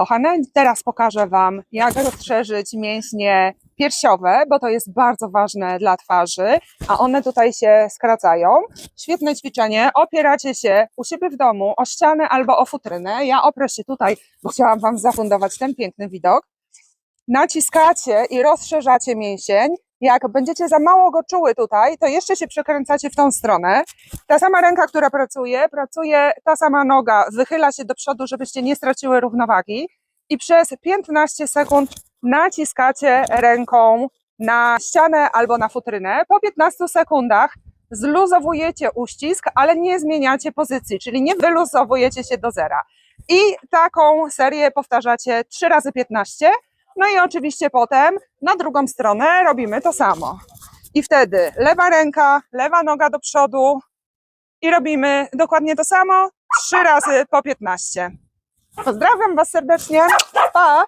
Kochane, teraz pokażę Wam, jak rozszerzyć mięśnie piersiowe, bo to jest bardzo ważne dla twarzy, a one tutaj się skracają. Świetne ćwiczenie. Opieracie się u siebie w domu o ścianę albo o futrynę. Ja oprę się tutaj, bo chciałam Wam zafundować ten piękny widok. Naciskacie i rozszerzacie mięsień. Jak będziecie za mało go czuły tutaj, to jeszcze się przekręcacie w tą stronę. Ta sama ręka, która pracuje, pracuje ta sama noga, wychyla się do przodu, żebyście nie straciły równowagi. I przez 15 sekund naciskacie ręką na ścianę albo na futrynę. Po 15 sekundach zluzowujecie uścisk, ale nie zmieniacie pozycji, czyli nie wyluzowujecie się do zera. I taką serię powtarzacie 3 razy 15. No i oczywiście potem na drugą stronę robimy to samo. I wtedy lewa ręka, lewa noga do przodu i robimy dokładnie to samo 3 razy po 15. Pozdrawiam Was serdecznie. Pa!